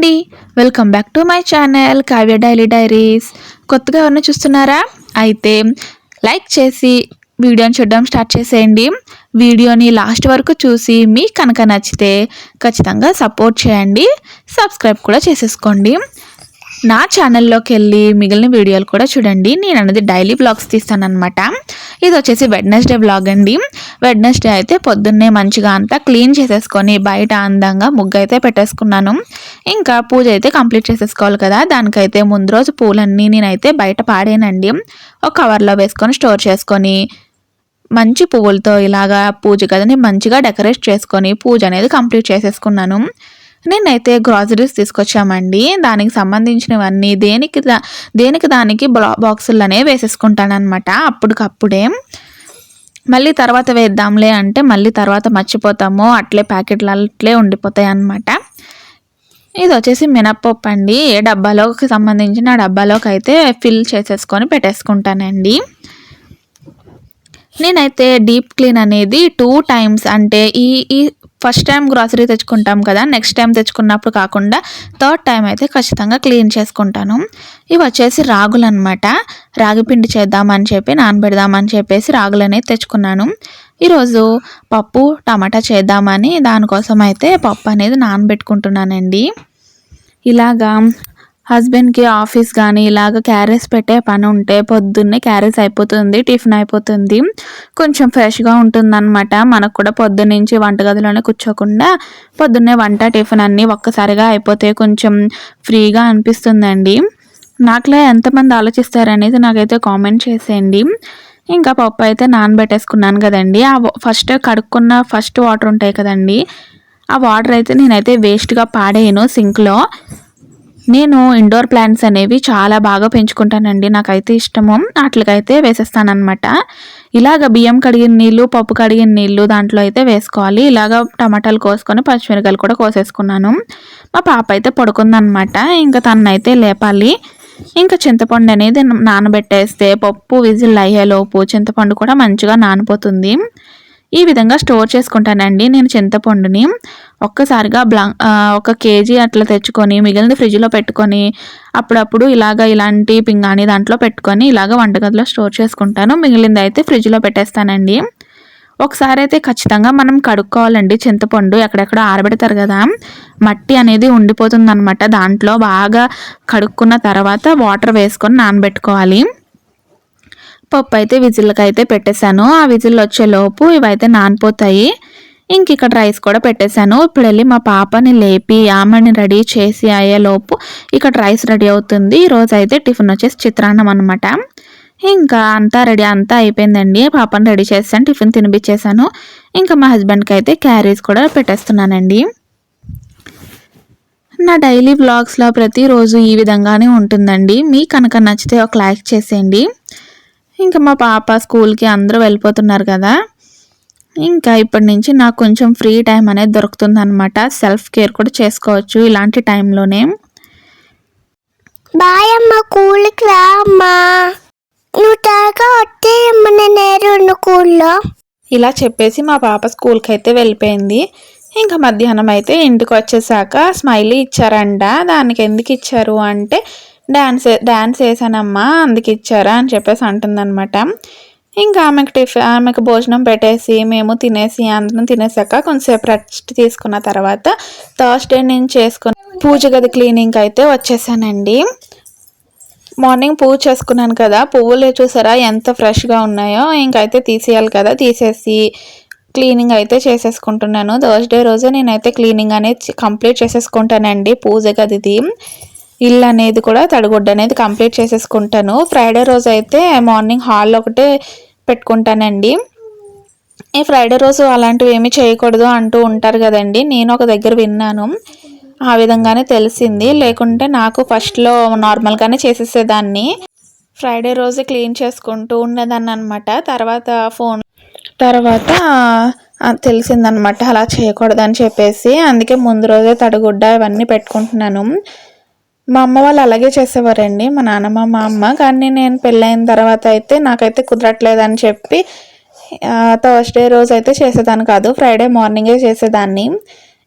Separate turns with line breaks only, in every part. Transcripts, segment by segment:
అండి. Welcome back to my channel Kavya daily diaries కొత్తగా ఎవరైనా చూస్తున్నారా? అయితే లైక్ చేసి వీడియోని చూడడం స్టార్ట్ చేసేయండి. వీడియోని లాస్ట్ వరకు చూసి మీ కనుక నచ్చితే ఖచ్చితంగా సపోర్ట్ చేయండి. సబ్స్క్రైబ్ కూడా చేసేసుకోండి. నా ఛానల్లోకి వెళ్ళి మిగిలిన వీడియోలు కూడా చూడండి. నేను అనేది డైలీ బ్లాగ్స్ తీస్తానమాట ఇది వచ్చేసి వెడ్నెస్డే బ్లాగ్ అండి. వెడ్నెస్డే అయితే పొద్దున్నే మంచిగా అంతా క్లీన్ చేసేసుకొని బయట అందంగా ముగ్గు అయితే పెట్టేసుకున్నాను. ఇంకా పూజ అయితే కంప్లీట్ చేసేసుకోవాలి కదా. దానికైతే ముందు రోజు పూలన్నీ నేనైతే బయట పాడేనండి. ఒక కవర్లో వేసుకొని స్టోర్ చేసుకొని మంచి పువ్వులతో ఇలాగా పూజ గదిని మంచిగా డెకరేట్ చేసుకొని పూజ అనేది కంప్లీట్ చేసేసుకున్నాను. నేనైతే గ్రాసరీస్ తీసుకొచ్చామండి. దానికి సంబంధించినవన్నీ దేనికి దేనికి దానికి బాక్సులనే వేసేసుకుంటాను వేసేసుకుంటానమాట అప్పటికప్పుడే. మళ్ళీ తర్వాత వేద్దాంలే అంటే మళ్ళీ తర్వాత మర్చిపోతాము. అట్లే ప్యాకెట్లు అట్లే ఉండిపోతాయి అన్నమాట ఇది వచ్చేసి మినప్పప్పు అండి. ఏ డబ్బాలోకి సంబంధించిన డబ్బాలోకి అయితే ఫిల్ చేసేసుకొని పెట్టేసుకుంటానండి. నేనైతే డీప్ క్లీన్ అనేది టూ టైమ్స్ అంటే ఈ ఈ ఫస్ట్ టైం గ్రాసరీ తెచ్చుకుంటాం కదా నెక్స్ట్ టైం తెచ్చుకున్నప్పుడు కాకుండా థర్డ్ టైం అయితే ఖచ్చితంగా క్లీన్ చేసుకుంటాను. ఇవి వచ్చేసి రాగులు అనమాట రాగి పిండి చేద్దామని చెప్పి నానబెడదామని చెప్పేసి రాగులు అనేది తెచ్చుకున్నాను. ఈరోజు పప్పు టమాటా చేద్దామని దానికోసం అయితే పప్పు అనేది నానబెట్టుకుంటున్నానండి. ఇలాగా హస్బెండ్కి ఆఫీస్ కానీ ఇలాగ క్యారేజ్ పెట్టే పని ఉంటే పొద్దున్నే క్యారేజ్ అయిపోతుంది టిఫిన్ అయిపోతుంది. కొంచెం ఫ్రెష్గా ఉంటుందన్నమాట. మనకు కూడా పొద్దున్నుంచి వంటగదిలోనే కూర్చోకుండా పొద్దున్నే వంట టిఫిన్ అన్నీ ఒక్కసారిగా అయిపోతే కొంచెం ఫ్రీగా అనిపిస్తుందండి. నాకులా ఎంతమంది ఆలోచిస్తారనేది నాకైతే కామెంట్ చేసేయండి. ఇంకా పప్పు అయితే నానబెట్టేసుకున్నాను కదండి. ఆ ఫస్ట్ కడుక్కున్న ఫస్ట్ వాటర్ ఉంటాయి కదండి. ఆ వాటర్ అయితే నేనైతే వేస్ట్గా పాడేయను సింక్లో. నేను ఇండోర్ ప్లాంట్స్ అనేవి చాలా బాగా పెంచుకుంటానండి. నాకైతే ఇష్టము. అట్లకైతే వేసేస్తానమాట ఇలాగ బియ్యం కడిగిన నీళ్ళు పప్పు కడిగిన నీళ్ళు దాంట్లో అయితే వేసుకోవాలి. ఇలాగ టమాటాలు కోసుకొని పచ్చిమిరకాయలు కూడా కోసేసుకున్నాను. మా పాప అయితే పడుకుందనమాట ఇంకా తనైతే లేపాలి. ఇంకా చింతపండు అనేది నానబెట్టేస్తే పప్పు విజిల్ అయ్యేలోపు చింతపండు కూడా మంచిగా నానిపోతుంది ఈ విధంగా స్టోర్ చేసుకుంటానండి నేను చింతపండుని. ఒక్కసారిగా బ్లా ఒక కేజీ అట్లా తెచ్చుకొని మిగిలిన ఫ్రిడ్జ్లో పెట్టుకొని అప్పుడప్పుడు ఇలాగ ఇలాంటి పింగాణి దాంట్లో పెట్టుకొని ఇలాగ వంటగదిలో స్టోర్ చేసుకుంటాను. మిగిలింది అయితే ఫ్రిడ్జ్లో పెట్టేస్తానండి. ఒకసారి అయితే ఖచ్చితంగా మనం కడుక్కోవాలండి చింతపండు. ఎక్కడెక్కడ ఆరబెడతారు కదా. మట్టి అనేది ఉండిపోతుంది అనమాట దాంట్లో బాగా కడుక్కున్న తర్వాత వాటర్ వేసుకొని నానబెట్టుకోవాలి. పప్పు అయితే విజిల్కి అయితే పెట్టేశాను. ఆ విజిల్ వచ్చేలోపు ఇవైతే నానిపోతాయి. ఇంక ఇక్కడ రైస్ కూడా పెట్టేశాను. ఇప్పుడు వెళ్ళి మా పాపని లేపి ఆమెని రెడీ చేసి అయ్యేలోపు ఇక్కడ రైస్ రెడీ అవుతుంది. ఈరోజు అయితే టిఫిన్ వచ్చేసి చిత్రాన్నం అనమాట ఇంకా అంతా రెడీ అంతా అయిపోయిందండి. పాపని రెడీ చేస్తాను టిఫిన్ తినిపించేశాను ఇంకా మా హస్బెండ్కి అయితే క్యారీస్ కూడా పెట్టేస్తున్నానండి. నా డైలీ వ్లాగ్స్లో ప్రతిరోజు ఈ విధంగానే ఉంటుందండి. మీ కనుక నచ్చితే ఒక లైక్ చేసేయండి. ఇంకా మా పాప స్కూల్కి అందరూ వెళ్ళిపోతున్నారు కదా. ఇంకా ఇప్పటి నుంచి నాకు కొంచెం ఫ్రీ టైం అనేది దొరుకుతుంది అనమాట సెల్ఫ్ కేర్ కూడా చేసుకోవచ్చు ఇలాంటి టైంలోనే.
బాయ్ అమ్మ కూలికి రా అమ్మా. నువ్వు త్వరగా వచ్చేయమ్మా నేను కూల్లో
ఇలా చెప్పేసి మా పాప స్కూల్కి అయితే వెళ్ళిపోయింది. ఇంకా మధ్యాహ్నం అయితే ఇంటికి వచ్చేసాక స్మైలీ ఇచ్చారంట. దానికి ఎందుకు ఇచ్చారు అంటే డ్యాన్స్ డ్యాన్స్ వేసానమ్మా అందుకు ఇచ్చారా అని చెప్పేసి అంటుందన్నమాట. ఇంకా ఆమెకు టిఫిన్ ఆమెకు భోజనం పెట్టేసి మేము తినేసి అందరం తినేసాక కొంచెంసేపు రెస్ట్ తీసుకున్న తర్వాత థర్స్డే నేను చేసుకుని పూజ గది క్లీనింగ్ అయితే వచ్చేసానండి. మార్నింగ్ పూజ చేసుకున్నాను కదా పువ్వులు చూసారా ఎంత ఫ్రెష్గా ఉన్నాయో ఇంకైతే తీసేయాలి కదా తీసేసి క్లీనింగ్ అయితే చేసేసుకుంటున్నాను. థర్స్డే రోజు నేనైతే క్లీనింగ్ అనేది కంప్లీట్ చేసేసుకుంటానండి పూజ గదిది. ఇల్లు అనేది కూడా తడిగుడ్డ అనేది కంప్లీట్ చేసేసుకుంటాను. ఫ్రైడే రోజు అయితే మార్నింగ్ హాల్ ఒకటే పెట్టుకుంటానండి. ఈ ఫ్రైడే రోజు అలాంటివి ఏమీ చేయకూడదు అంటూ ఉంటారు కదండి. నేను ఒక దగ్గర విన్నాను. ఆ విధంగానే తెలిసింది. లేకుంటే నాకు ఫస్ట్లో నార్మల్గానే చేసేసేదాన్ని. ఫ్రైడే రోజు క్లీన్ చేసుకుంటూ ఉండేదాన్ని అనమాట తర్వాత ఫోన్ తర్వాత తెలిసిందనమాట అలా చేయకూడదని చెప్పేసి. అందుకే ముందు రోజే తడిగుడ్డ ఇవన్నీ పెట్టుకుంటున్నాను. మా అమ్మ వాళ్ళు అలాగే చేసేవారండి. మా నాన్నమ్మ మా అమ్మ. కానీ నేను పెళ్ళైన తర్వాత అయితే నాకైతే కుదరట్లేదు అని చెప్పి థర్స్డే రోజు అయితే చేసేదాన్ని కాదు. ఫ్రైడే మార్నింగే చేసేదాన్ని.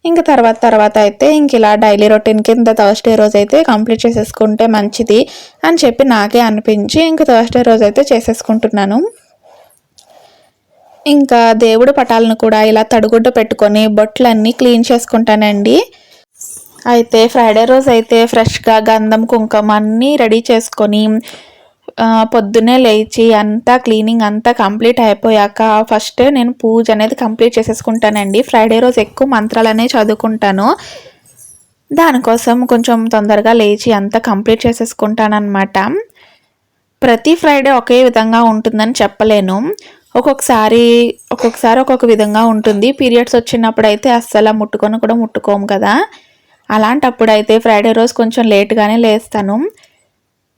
ఇంకా తర్వాత తర్వాత అయితే ఇంక ఇలా డైలీ రొటీన్ కింద థర్స్డే రోజు అయితే కంప్లీట్ చేసేసుకుంటే మంచిది అని చెప్పి నాకే అనిపించి ఇంకా థర్స్డే రోజు అయితే చేసేసుకుంటున్నాను. ఇంకా దేవుడు పటాలను కూడా ఇలా తడిగుడ్డ పెట్టుకొని బొట్లన్నీ క్లీన్ చేసుకుంటానండి. అయితే ఫ్రైడే రోజు అయితే ఫ్రెష్గా గంధం కుంకుమ అన్నీ రెడీ చేసుకొని పొద్దున్నే లేచి అంతా క్లీనింగ్ అంతా కంప్లీట్ అయిపోయాక ఫస్ట్ నేను పూజ అనేది కంప్లీట్ చేసేసుకుంటానండి. ఫ్రైడే రోజు ఎక్కువ మంత్రాలనే చదువుకుంటాను. దానికోసం కొంచెం తొందరగా లేచి అంతా కంప్లీట్ చేసేసుకుంటానమాట ప్రతి ఫ్రైడే ఒకే విధంగా ఉంటుందని చెప్పలేను. ఒక్కొక్కసారి ఒక్కొక్కసారి ఒక్కొక్క విధంగా ఉంటుంది. పీరియడ్స్ వచ్చినప్పుడు అయితే అస్సలు ముట్టుకొని కూడా ముట్టుకోము కదా. అలాంటప్పుడు అయితే ఫ్రైడే రోజు కొంచెం లేట్గానే లేస్తాను.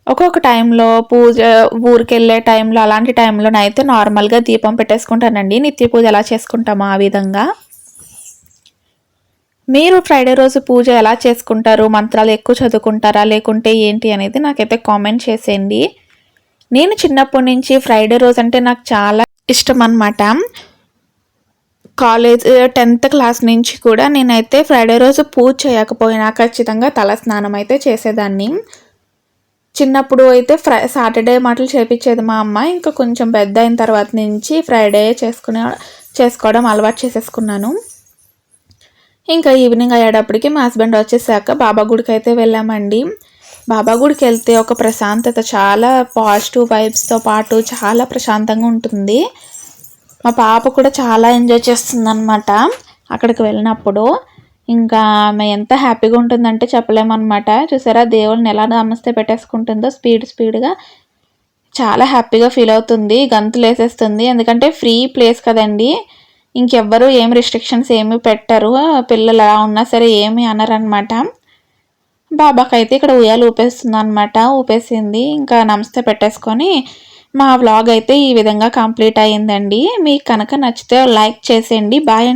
ఒక్కొక్క టైంలో పూజ ఊరికెళ్ళే టైంలో అలాంటి టైంలోనైతే నార్మల్గా దీపం పెట్టేసుకుంటానండి. నిత్య పూజ ఎలా చేసుకుంటామో ఆ విధంగా. మీరు ఫ్రైడే రోజు పూజ ఎలా చేసుకుంటారు? మంత్రాలు ఎక్కువ చదువుకుంటారా? లేకుంటే ఏంటి అనేది నాకైతే కామెంట్ చేసేయండి. నేను చిన్నప్పటి నుంచి ఫ్రైడే రోజు అంటే నాకు చాలా ఇష్టం అన్నమాట కాలేజ్ టెన్త్ క్లాస్ నుంచి కూడా నేనైతే ఫ్రైడే రోజు పూజ చేయకపోయినా ఖచ్చితంగా తల స్నానం అయితే చేసేదాన్ని. చిన్నప్పుడు అయితే ఫ్రై సాటర్డే మాటలు చేపించేది మా అమ్మ. ఇంకా కొంచెం పెద్ద అయిన తర్వాత నుంచి ఫ్రైడే చేసుకునే చేసుకోవడం అలవాటు చేసేసుకున్నాను. ఇంకా ఈవినింగ్ అయ్యేటప్పటికి మా హస్బెండ్ వచ్చేసాక బాబా గుడికి అయితే వెళ్ళామండి. బాబా గుడికి వెళ్తే ఒక ప్రశాంతత చాలా పాజిటివ్ వైబ్స్తో పాటు చాలా ప్రశాంతంగా ఉంటుంది. మా పాప కూడా చాలా ఎంజాయ్ చేస్తుంది అనమాట అక్కడికి వెళ్ళినప్పుడు ఇంకా ఆమె ఎంత హ్యాపీగా ఉంటుందంటే చెప్పలేమన్నమాట. చూసారా దేవుళ్ళని ఎలా నమస్తే పెట్టేసుకుంటుందో స్పీడ్ స్పీడ్గా చాలా హ్యాపీగా ఫీల్ అవుతుంది గంతులు వేసేస్తుంది. ఎందుకంటే ఫ్రీ ప్లేస్ కదండి. ఇంకెవ్వరు ఏం రిస్ట్రిక్షన్స్ ఏమి పెట్టరు. పిల్లలు ఎలా ఉన్నా సరే ఏమి అనరనమాట బాబాకైతే ఇక్కడ ఉయ్యాలు ఊపేస్తుంది అనమాట ఊపేసింది ఇంకా నమస్తే పెట్టేసుకొని మా వ్లాగ్ అయితే ఈ విధంగా కంప్లీట్ అయ్యిందండి. మీకు కనుక నచ్చితే లైక్ చేసేయండి. బాయ్ అండి.